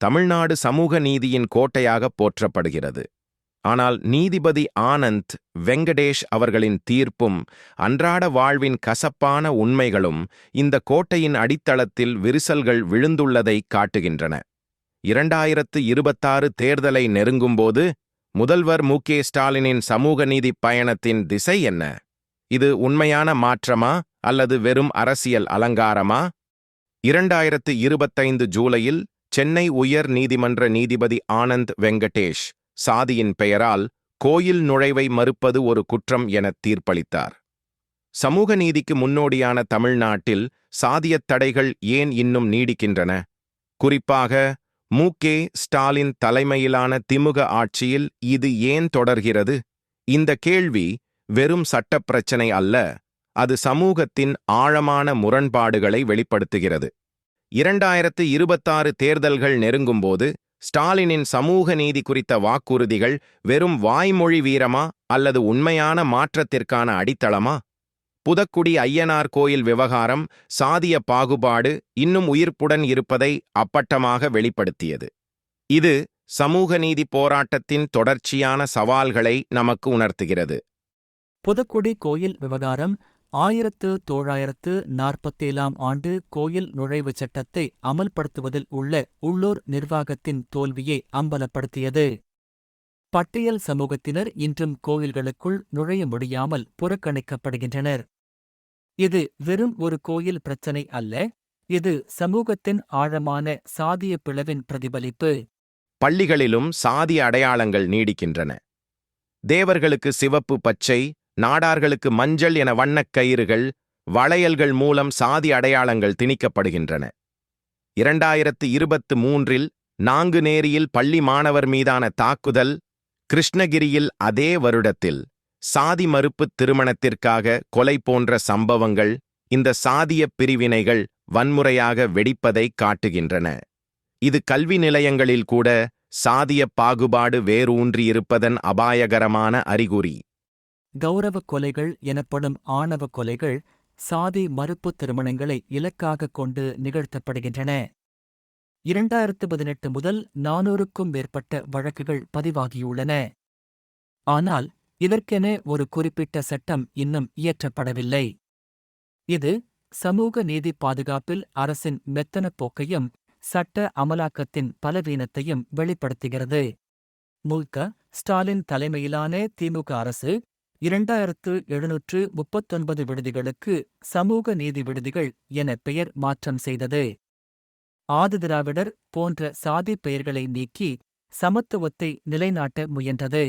தமிழ்நாடு சமூக நீதியின் கோட்டையாக போற்றப்படுகிறது. ஆனால் நீதிபதி ஆனந்த் வெங்கடேஷ் அவர்களின் தீர்ப்பும் அன்றாட வாழ்வின் கசப்பான உண்மைகளும் இந்த கோட்டையின் அடித்தளத்தில் விரிசல்கள் விழுந்துள்ளதை காட்டுகின்றன. இரண்டாயிரத்து இருபத்தாறு தேர்தலை நெருங்கும்போது முதல்வர் மு. ஸ்டாலினின் சமூக நீதி பயணத்தின் திசை என்ன? இது உண்மையான மாற்றமா அல்லது வெறும் அரசியல் அலங்காரமா? இரண்டாயிரத்து இருபத்தைந்து ஜூலையில் சென்னை உயர் நீதிமன்ற நீதிபதி ஆனந்த் வெங்கடேஷ் சாதியின் பெயரால் கோயில் நுழைவை மறுப்பது ஒரு குற்றம் என தீர்ப்பளித்தார். சமூக நீதிக்கு முன்னோடியான தமிழ்நாட்டில் சாதியத் தடைகள் ஏன் இன்னும் நீடிக்கின்றன? குறிப்பாக மு. கே. ஸ்டாலின் தலைமையிலான திமுக ஆட்சியில் இது ஏன் தொடர்கிறது? இந்த கேள்வி வெறும் சட்டப் பிரச்சினை அல்ல அது சமூகத்தின் ஆழமான முரண்பாடுகளை வெளிப்படுத்துகிறது. இரண்டாயிரத்து இருபத்தாறு தேர்தல்கள் நெருங்கும்போது ஸ்டாலினின் சமூக நீதி குறித்த வாக்குறுதிகள் வெறும் வாய்மொழி வீரமா அல்லது உண்மையான மாற்றத்திற்கான அடித்தளமா? புதக்குடி ஐயனார் கோயில் விவகாரம் சாதிய பாகுபாடு இன்னும் உயிர்ப்புடன் இருப்பதை அப்பட்டமாக வெளிப்படுத்தியது. இது சமூக நீதி போராட்டத்தின் தொடர்ச்சியான சவால்களை நமக்கு உணர்த்துகிறது. புதக்குடி கோயில் விவகாரம் ஆயிரத்து தொள்ளாயிரத்து நாற்பத்தேழாம் ஆண்டு கோயில் நுழைவுச் சட்டத்தை அமல்படுத்துவதில் உள்ள உள்ளூர் நிர்வாகத்தின் தோல்வியை அம்பலப்படுத்தியது. பட்டியல் சமூகத்தினர் இன்றும் கோயில்களுக்குள் நுழைய முடியாமல் புறக்கணிக்கப்படுகின்றனர். இது வெறும் ஒரு கோயில் பிரச்சனை அல்ல இது சமூகத்தின் ஆழமான சாதிய பிளவின் பிரதிபலிப்பு. பள்ளிகளிலும் சாதி அடையாளங்கள் நீடிக்கின்றன. தேவர்களுக்கு சிவப்பு பச்சை நாடார்களுக்கு மஞ்சள் என வண்ணக் கயிறுகள் வளையல்கள் மூலம் சாதி அடையாளங்கள் திணிக்கப்படுகின்றன. இரண்டாயிரத்து இருபத்து மூன்றில் நாங்குநேரியில் பள்ளி மாணவர் மீதான தாக்குதல் கிருஷ்ணகிரியில் அதே வருடத்தில் சாதி மறுப்பு திருமணத்திற்காக கொலை போன்ற சம்பவங்கள் இந்த சாதிய பிரிவினைகள் வன்முறையாக வெடிப்பதை காட்டுகின்றன. இது கல்வி நிலையங்களில் கூட சாதிய பாகுபாடு வேரூன்றியிருப்பதன் அபாயகரமான அறிகுறி. கௌரவ கொலைகள் எனப்படும் ஆணவ கொலைகள் சாதி மறுப்பு திருமணங்களை இலக்காகக் கொண்டு நிகழ்த்தப்படுகின்றன. இரண்டாயிரத்து பதினெட்டு முதல் நானூறுக்கும் மேற்பட்ட வழக்குகள் பதிவாகியுள்ளன. ஆனால் இதற்கென ஒரு குறிப்பிட்ட சட்டம் இன்னும் இயற்றப்படவில்லை. இது சமூக நீதி பாதுகாப்பில் அரசின் மெத்தன போக்கையும் சட்ட அமலாக்கத்தின் பலவீனத்தையும் வெளிப்படுத்துகிறது. முல்க ஸ்டாலின் தலைமையிலான திமுக அரசு இரண்டாயிரத்து எழுநூற்று முப்பத்தொன்பது விடுதிகளுக்கு சமூக நீதி விடுதிகள் என பெயர் மாற்றம் செய்தது. ஆதிதிராவிடர் போன்ற சாதி பெயர்களை நீக்கி சமத்துவத்தை நிலைநாட்ட முயன்றது.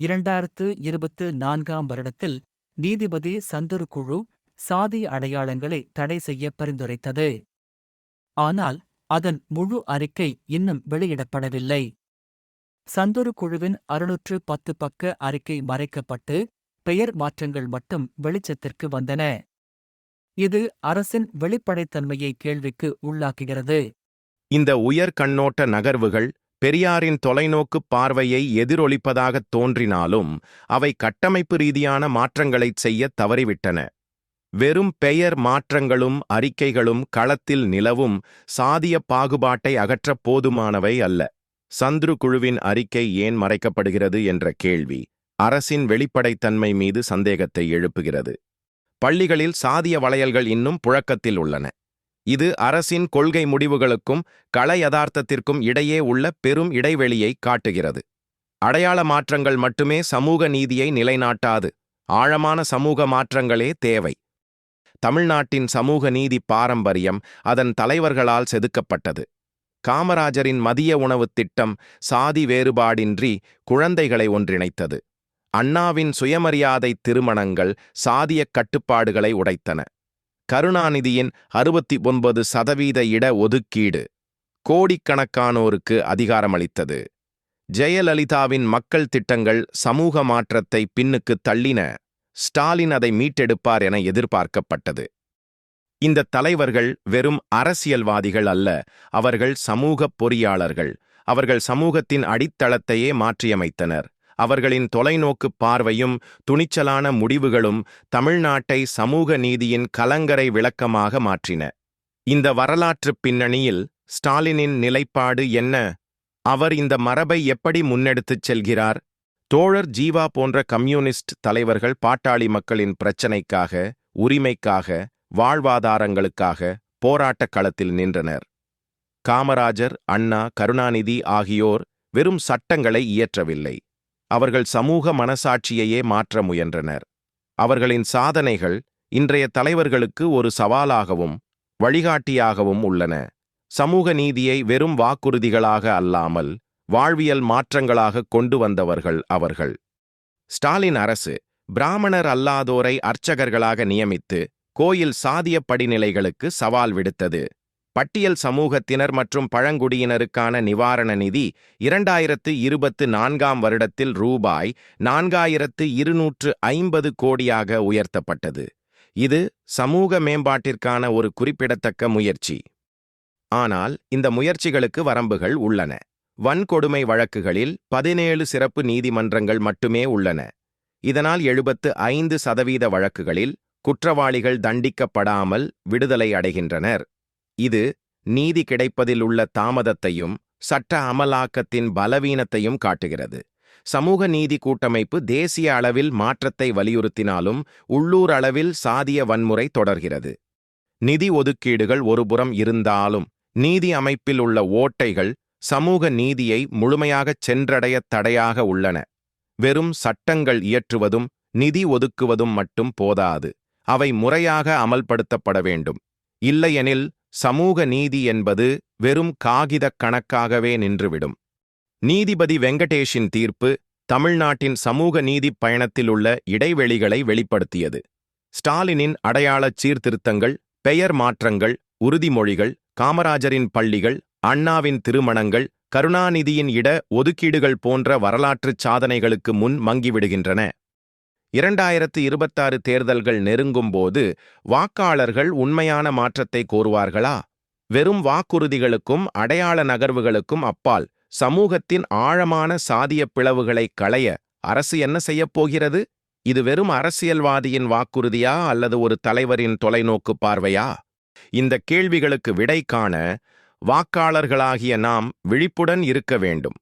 இரண்டாயிரத்து இருபத்து நான்காம் வருடத்தில் நீதிபதி சந்துரு குழு சாதி அடையாளங்களை தடை செய்ய பரிந்துரைத்தது. ஆனால் அதன் முழு அறிக்கை இன்னும் வெளியிடப்படவில்லை. சந்தொரு குழுவின் அறுநூற்று பத்து பக்க அறிக்கை மறைக்கப்பட்டு பெயர் மாற்றங்கள் மட்டும் வெளிச்சத்திற்கு வந்தன. இது அரசின் வெளிப்படைத்தன்மையை கேள்விக்கு உள்ளாக்குகிறது. இந்த உயர் கண்ணோட்ட நகர்வுகள் பெரியாரின் தொலைநோக்குப் பார்வையை எதிரொலிப்பதாகத் தோன்றினாலும் அவை கட்டமைப்பு ரீதியான மாற்றங்களைச் செய்யத் தவறிவிட்டன. வெறும் பெயர் மாற்றங்களும் அறிக்கைகளும் களத்தில் நிலவும் சாதிய பாகுபாட்டை அகற்றப் போதுமானவை அல்ல. சந்துரு குழுவின் அறிக்கை ஏன் மறைக்கப்படுகிறது என்ற கேள்வி அரசின் வெளிப்படைத்தன்மை மீது சந்தேகத்தை எழுப்புகிறது. பள்ளிகளில் சாதிய வளையல்கள் இன்னும் புழக்கத்தில் உள்ளன. இது அரசின் கொள்கை முடிவுகளுக்கும் கள யதார்த்தத்திற்கும் இடையே உள்ள பெரும் இடைவெளியை காட்டுகிறது. அடையாள மாற்றங்கள் மட்டுமே சமூக நீதியை நிலைநாட்டாது. ஆழமான சமூக மாற்றங்களே தேவை. தமிழ்நாட்டின் சமூக நீதி பாரம்பரியம் அதன் தலைவர்களால் செதுக்கப்பட்டது. காமராஜரின் மதிய உணவுத் திட்டம் சாதி வேறுபாடின்றி குழந்தைகளை ஒன்றிணைத்தது. அண்ணாவின் சுயமரியாதை திருமணங்கள் சாதியக் கட்டுப்பாடுகளை உடைத்தன. கருணாநிதியின் அறுபத்தி ஒன்பது சதவீத இட ஒதுக்கீடு கோடிக்கணக்கானோருக்கு அதிகாரமளித்தது. ஜெயலலிதாவின் மக்கள் திட்டங்கள் சமூக மாற்றத்தை பின்னுக்கு தள்ளின. ஸ்டாலின் அதை மீட்டெடுப்பார் என எதிர்பார்க்கப்பட்டது. இந்த தலைவர்கள் வெறும் அரசியல்வாதிகள் அல்ல அவர்கள் சமூகப் பொறியாளர்கள். அவர்கள் சமூகத்தின் அடித்தளத்தையே மாற்றியமைத்தனர். அவர்களின் தொலைநோக்குப் பார்வையும் துணிச்சலான முடிவுகளும் தமிழ்நாட்டை சமூக நீதியின் கலங்கரை விளக்கமாக மாற்றின. இந்த வரலாற்றுப் பின்னணியில் ஸ்டாலினின் நிலைப்பாடு என்ன? அவர் இந்த மரபை எப்படி முன்னெடுத்துச் செல்கிறார்? தோழர் ஜீவா போன்ற கம்யூனிஸ்ட் தலைவர்கள் பாட்டாளி மக்களின் பிரச்சினைக்காக உரிமைக்காக வாழ்வாதாரங்களுக்காக போராட்டக் களத்தில் நின்றனர். காமராஜர் அண்ணா கருணாநிதி ஆகியோர் வெறும் சட்டங்களை இயற்றவில்லை. அவர்கள் சமூக மனசாட்சியையே மாற்ற முயன்றனர். அவர்களின் சாதனைகள் இன்றைய தலைவர்களுக்கு ஒரு சவாலாகவும் வழிகாட்டியாகவும் உள்ளன. சமூக நீதியை வெறும் வாக்குறுதிகளாக அல்லாமல் வாழ்வியல் மாற்றங்களாக கொண்டு வந்தவர்கள் அவர்கள். ஸ்டாலின் அரசு பிராமணர் அல்லாதோரை அர்ச்சகர்களாக நியமித்து கோயில் சாதிய படிநிலைகளுக்கு சவால் விடுத்தது. பட்டியல் சமூகத்தினர் மற்றும் பழங்குடியினருக்கான நிவாரண நிதி இரண்டாயிரத்து இருபத்து நான்காம் வருடத்தில் ரூபாய் நான்காயிரத்து இருநூற்று ஐம்பது கோடியாக உயர்த்தப்பட்டது. இது சமூக மேம்பாட்டிற்கான ஒரு குறிப்பிடத்தக்க முயற்சி. ஆனால் இந்த முயற்சிகளுக்கு வரம்புகள் உள்ளன. வன்கொடுமை வழக்குகளில் பதினேழு சிறப்பு நீதிமன்றங்கள் மட்டுமே உள்ளன. இதனால் எழுபத்து ஐந்து சதவீத வழக்குகளில் குற்றவாளிகள் தண்டிக்கப்படாமல் விடுதலை அடைகின்றனர். இது நீதி கிடைப்பதில் உள்ள தாமதத்தையும் சட்ட அமலாக்கத்தின் பலவீனத்தையும் காட்டுகிறது. சமூக நீதி கூட்டமைப்பு தேசிய அளவில் மாற்றத்தை வலியுறுத்தினாலும் உள்ளூர் அளவில் சாதிய வன்முறை தொடர்கிறது. நிதி ஒதுக்கீடுகள் ஒருபுறம் இருந்தாலும் நீதி அமைப்பில் உள்ள ஓட்டைகள் சமூக நீதியை முழுமையாகச் சென்றடைய தடையாக உள்ளன. வெறும் சட்டங்கள் இயற்றுவதும் நிதி ஒதுக்குவதும் மட்டும் போதாது. அவை முறையாக அமல்படுத்தப்பட வேண்டும். இல்லையெனில் சமூக நீதி என்பது வெறும் காகிதக் கணக்காகவே நின்றுவிடும். நீதிபதி வெங்கடேஷின் தீர்ப்பு தமிழ்நாட்டின் சமூக நீதிப் பயணத்தில் உள்ள இடைவெளிகளை வெளிப்படுத்தியது. ஸ்டாலினின் அடையாளச் சீர்திருத்தங்கள் பெயர் மாற்றங்கள் உறுதிமொழிகள் காமராஜரின் பள்ளிகள் அண்ணாவின் திருமணங்கள் கருணாநிதியின் இட ஒதுக்கீடுகள் போன்ற வரலாற்றுச் சாதனைகளுக்கு முன் மங்கிவிடுகின்றன. இரண்டாயிரத்து இருபத்தாறு தேர்தல்கள் நெருங்கும்போது வாக்காளர்கள் உண்மையான மாற்றத்தை கோருவார்களா? வெறும் வாக்குறுதிகளுக்கும் அடையாள நகர்வுகளுக்கும் அப்பால் சமூகத்தின் ஆழமான சாதிய பிளவுகளை களைய அரசு என்ன செய்யப் போகிறது? இது வெறும் அரசியல்வாதியின் வாக்குறுதியா அல்லது ஒரு தலைவரின் தொலைநோக்கு பார்வையா? இந்த கேள்விகளுக்கு விடை காண வாக்காளர்களாகிய நாம் விழிப்புடன் இருக்க வேண்டும்.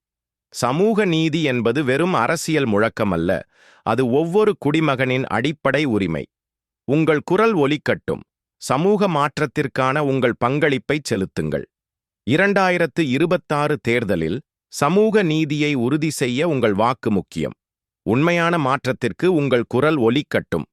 சமூக நீதி என்பது வெறும் அரசியல் முழக்கமல்ல அது ஒவ்வொரு குடிமகனின் அடிப்படை உரிமை. உங்கள் குரல் ஒலிக்கட்டும் சமூக மாற்றத்திற்கான உங்கள் பங்களிப்பைச் செலுத்துங்கள். இரண்டாயிரத்து இருபத்தாறு தேர்தலில் சமூக நீதியை உறுதி செய்ய உங்கள் வாக்கு முக்கியம். உண்மையான மாற்றத்திற்கு உங்கள் குரல் ஒலிக்கட்டும்